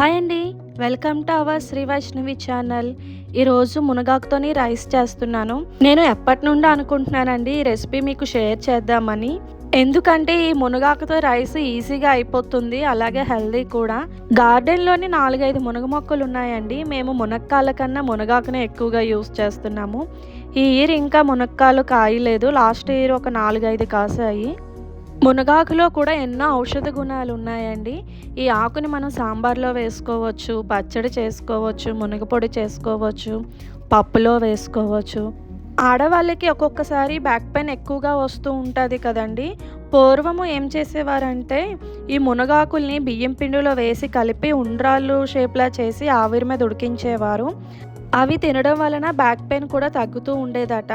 Hi అండి. Welcome to our Shri Vaishnavi channel. ఈరోజు మునగాకుతోని రైస్ చేస్తున్నాను. నేను ఎప్పటి నుండి అనుకుంటున్నానండి ఈ రెసిపీ మీకు షేర్ చేద్దామని. ఎందుకంటే ఈ మునగాకుతో రైస్ ఈజీగా అయిపోతుంది అలాగే హెల్దీ కూడా. గార్డెన్లోని నాలుగైదు మునగ మొక్కలు ఉన్నాయండి. మేము మునక్కాల కన్నా మునగాకునే ఎక్కువగా యూస్ చేస్తున్నాము. ఈ ఇయర్ ఇంకా మునక్కాలు కాయలేదు. లాస్ట్ ఇయర్ ఒక నాలుగైదు కాసాయి. మునగాకులో కూడా ఎన్నో ఔషధ గుణాలు ఉన్నాయండి. ఈ ఆకుని మనం సాంబార్లో వేసుకోవచ్చు పచ్చడి చేసుకోవచ్చు మునగపొడి చేసుకోవచ్చు పప్పులో వేసుకోవచ్చు. ఆడవాళ్ళకి ఒక్కొక్కసారి బ్యాక్ పెయిన్ ఎక్కువగా వస్తూ ఉంటుంది కదండి. పూర్వము ఏం చేసేవారంటే ఈ మునగాకుల్ని బియ్యం పిండిలో వేసి కలిపి ఉండ్రాళ్ళు షేప్లా చేసి ఆవిరి మీద ఉడికించేవారు. అవి తినడం వలన బ్యాక్ పెయిన్ కూడా తగ్గుతూ ఉండేదట.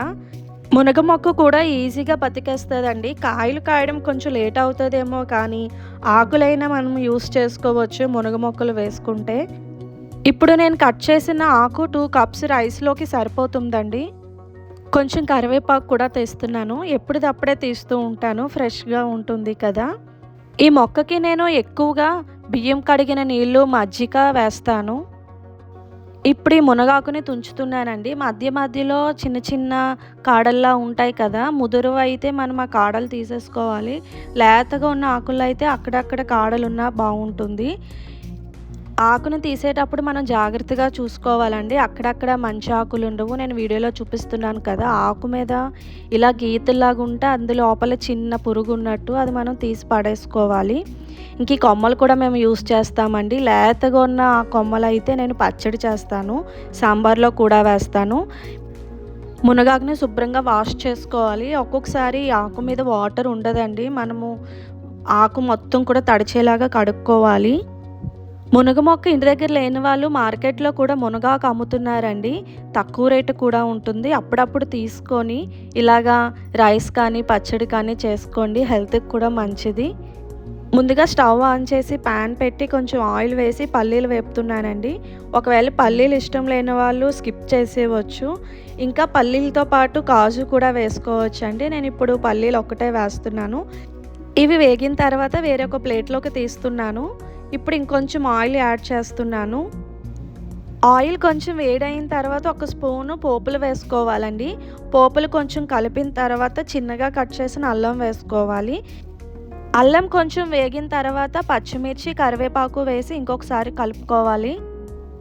మునగ మొక్క కూడా ఈజీగా బతికేస్తుందండి. కాయలు కాయడం కొంచెం లేట్ అవుతుందేమో కానీ ఆకులైనా మనం యూస్ చేసుకోవచ్చు మునగ మొక్కలు వేసుకుంటే. ఇప్పుడు నేను కట్ చేసిన ఆకు టూ కప్స్ రైస్లోకి సరిపోతుందండి. కొంచెం కరివేపాకు కూడా తెస్తున్నాను. ఎప్పటిదప్పుడే తీస్తూ ఉంటాను. ఫ్రెష్గా ఉంటుంది కదా. ఈ మొక్కకి నేను ఎక్కువగా బియ్యం కడిగిన నీళ్ళు మజ్జిగ వేస్తాను. ఇప్పుడు ఈ మునగాకుని తుంచుతున్నానండి. మధ్య మధ్యలో చిన్న చిన్న కాడల్లా ఉంటాయి కదా ముదురు అయితే మనం ఆ కాడలు తీసేసుకోవాలి. లేతగా ఉన్న ఆకుల్లో అయితే అక్కడక్కడ కాడలున్నా బాగుంటుంది. ఆకును తీసేటప్పుడు మనం జాగ్రత్తగా చూసుకోవాలండి. అక్కడక్కడ మంచి ఆకులు ఉండవు. నేను వీడియోలో చూపిస్తున్నాను కదా ఆకు మీద ఇలా గీతల్లాగా ఉంటే అందులో లోపల చిన్న పురుగు ఉన్నట్టు అది మనం తీసి పడేసుకోవాలి. ఇంక ఈ కొమ్మలు కూడా మేము యూస్ చేస్తామండి. లేతగా ఉన్న ఆ కొమ్మలు అయితే నేను పచ్చడి చేస్తాను. సాంబార్లో కూడా వేస్తాను. మునగాకుని శుభ్రంగా వాష్ చేసుకోవాలి. ఒక్కొక్కసారి ఆకు మీద వాటర్ ఉండదండి. మనము ఆకు మొత్తం కూడా తడిచేలాగా కడుక్కోవాలి. మునగ మొక్క ఇంటి దగ్గర లేని వాళ్ళు మార్కెట్లో కూడా మునగాకు అమ్ముతున్నారండి. తక్కువ రేటు కూడా ఉంటుంది. అప్పుడప్పుడు తీసుకొని ఇలాగా రైస్ కానీ పచ్చడి కానీ చేసుకోండి. హెల్త్కి కూడా మంచిది. ముందుగా స్టవ్ ఆన్ చేసి ప్యాన్ పెట్టి కొంచెం ఆయిల్ వేసి పల్లీలు వేపుతున్నానండి. ఒకవేళ పల్లీలు ఇష్టం లేని వాళ్ళు స్కిప్ చేసేవచ్చు ఇంకా పల్లీలతో పాటు కాజు కూడా వేసుకోవచ్చు అండి నేను ఇప్పుడు పల్లీలు ఒక్కటే వేస్తున్నాను. ఇవి వేగిన తర్వాత వేరొక ప్లేట్లోకి తీస్తున్నాను. ఇప్పుడు ఇంకొంచెం ఆయిల్ యాడ్ చేస్తున్నాను. ఆయిల్ కొంచెం వేడైన తర్వాత ఒక స్పూను పోపులు వేసుకోవాలండి. పోపులు కొంచెం కలిపిన తర్వాత చిన్నగా కట్ చేసిన అల్లం వేసుకోవాలి. అల్లం కొంచెం వేగిన తర్వాత పచ్చిమిర్చి కరివేపాకు వేసి ఇంకొకసారి కలుపుకోవాలి.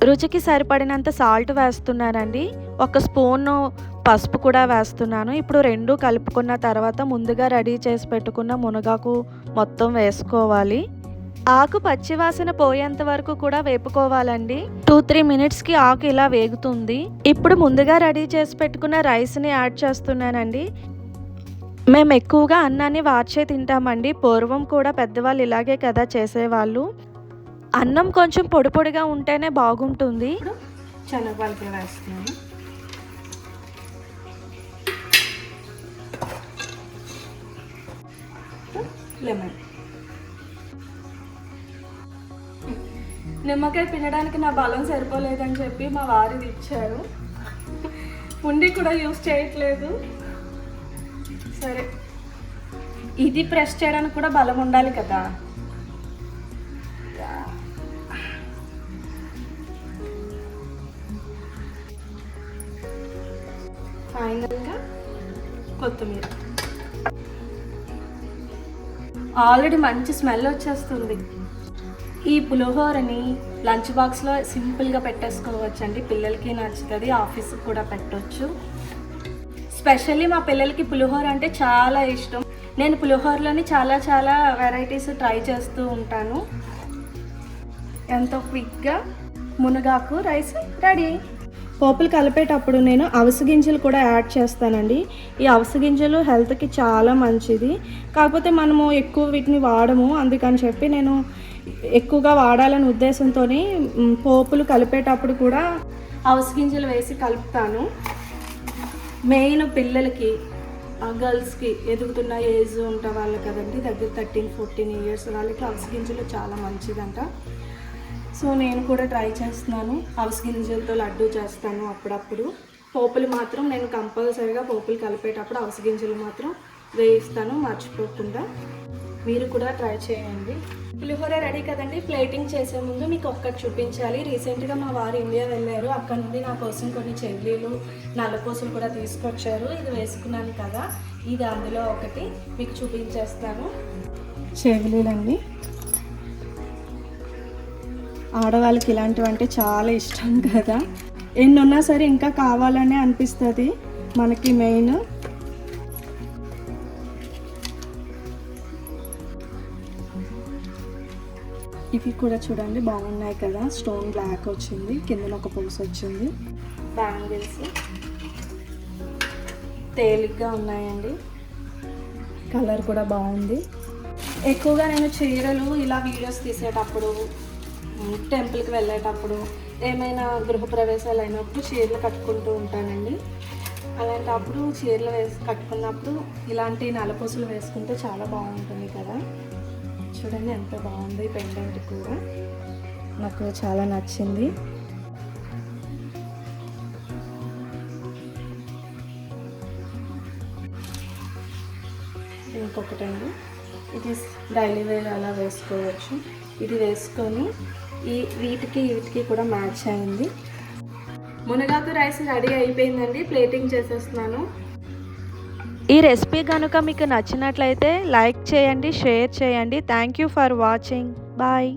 రుచికి సరిపడినంత సాల్ట్ వేస్తున్నానండి. ఒక స్పూను పసుపు కూడా వేస్తున్నాను. ఇప్పుడు రెండు కలుపుకున్న తర్వాత ముందుగా రెడీ చేసి పెట్టుకున్న మునగాకు మొత్తం వేసుకోవాలి. ఆకు పచ్చివాసన పోయేంత వరకు కూడా వేపుకోవాలండి. టూ త్రీ మినిట్స్కి ఆకు ఇలా వేగుతుంది. ఇప్పుడు ముందుగా రెడీ చేసి పెట్టుకున్న రైస్ని యాడ్ చేస్తున్నానండి. మేము ఎక్కువగా అన్నాన్ని వార్చే తింటామండి. పూర్వం కూడా పెద్దవాళ్ళు ఇలాగే కదా చేసేవాళ్ళు. అన్నం కొంచెం పొడి పొడిగా ఉంటేనే బాగుంటుంది. చాలా వేస్తున్నాను. లెమన్. నిమ్మకాయ తినడానికి నా బలం సరిపోలేదని చెప్పి మా వారిది ఇచ్చారు. ఉండి కూడా యూస్ చేయట్లేదు. సరే. ఇది ప్రెస్ చేయడానికి కూడా బలం ఉండాలి కదా. ఫైనల్గా కొత్తిమీర. ఆల్రెడీ మంచి స్మెల్ వచ్చేస్తుంది. ఈ పులిహోరని లంచ్ బాక్స్లో సింపుల్గా పెట్టేసుకోవచ్చండి. పిల్లలకి నచ్చుతుంది ఆఫీస్కి కూడా పెట్టవచ్చు స్పెషల్లీ మా పిల్లలకి పులిహోర అంటే చాలా ఇష్టం. నేను పులిహోరలోని చాలా చాలా వెరైటీస్ ట్రై చేస్తూ ఉంటాను. ఎంతో క్విక్గా మునగాకు రైస్ రెడీ. పోపులు కలిపేటప్పుడు నేను అవిసె గింజలు కూడా యాడ్ చేస్తానండి. ఈ అవిసె గింజలు హెల్త్కి చాలా మంచిది. కాకపోతే మనము ఎక్కువ వీటిని వాడము. అందుకని చెప్పి నేను ఎక్కువగా వాడాలనే ఉద్దేశంతో పోపులు కలిపేటప్పుడు కూడా అవిసె గింజలు వేసి కలుపుతాను. మెయిన్ పిల్లలకి గర్ల్స్కి ఎదుగుతున్న ఏజ్ ఉంటే వాళ్ళు కదండి దగ్గర థర్టీన్ ఫోర్టీన్ ఇయర్స్ వాళ్ళకి అవసగింజలు చాలా మంచిదంట. సో నేను కూడా ట్రై చేస్తున్నాను. అవిసె గింజలతో లడ్డు చేస్తాను అప్పుడప్పుడు. పోపులు మాత్రం నేను కంపల్సరీగా పోపులు కలిపేటప్పుడు అవిసె గింజలు మాత్రం వేయిస్తాను మర్చిపోకుండా. మీరు కూడా ట్రై చేయండి. పులిహోర రెడీ కదండి? ప్లేటింగ్ చేసే ముందు మీకు ఒక్కటి చూపించాలి. రీసెంట్గా మా వారు ఇండియా వెళ్ళారు. అక్కడ నుండి నా కోసం కొన్ని చెల్లీలు నల్లపూసలు కూడా తీసుకొచ్చారు. ఇది వేసుకున్నాను కదా. ఇది అందులో ఒకటి. మీకు చూపించేస్తాను. చెవిలీలండి. ఆడవాళ్ళకి ఇలాంటివి అంటే చాలా ఇష్టం కదా. ఎన్ని ఉన్నా సరే ఇంకా కావాలనే అనిపిస్తుంది మనకి మెయిన్. ఇవి కూడా చూడండి బాగున్నాయి కదా. స్టోన్ బ్లాక్ వచ్చింది కింద ఒక పూస వచ్చింది. బ్యాంగిల్స్. తేలిగ్గా ఉన్నాయండి. కలర్ కూడా బాగుంది. ఎక్కువగా నేను చీరలు ఇలా వీడియోస్ తీసేటప్పుడు టెంపుల్కి వెళ్ళేటప్పుడు ఏమైనా గృహప్రవేశాలు అయినప్పుడు చీరలు కట్టుకుంటూ ఉంటానండి. అలాంటప్పుడు చీరలు వేసి కట్టుకున్నప్పుడు ఇలాంటి నలపూసలు వేసుకుంటే చాలా బాగుంటుంది కదా. చూడండి ఎంత బాగుంది పెండెంట్ కూడా. నాకు చాలా నచ్చింది. ఇంకొకటండి. ఇది డైలీ వేర్ అలా వేసుకోవచ్చు. ఇది వేసుకొని ఈ వీటికి వీటికి కూడా మ్యాచ్ అయింది. మునగాకు రైస్ రెడీ అయిపోయిందండి. ప్లేటింగ్ చేసేస్తున్నాను. ఈ రెసిపీ కనుక మీకు నచ్చినట్లయితే లైక్ చేయండి షేర్ చేయండి. Thank you for watching bye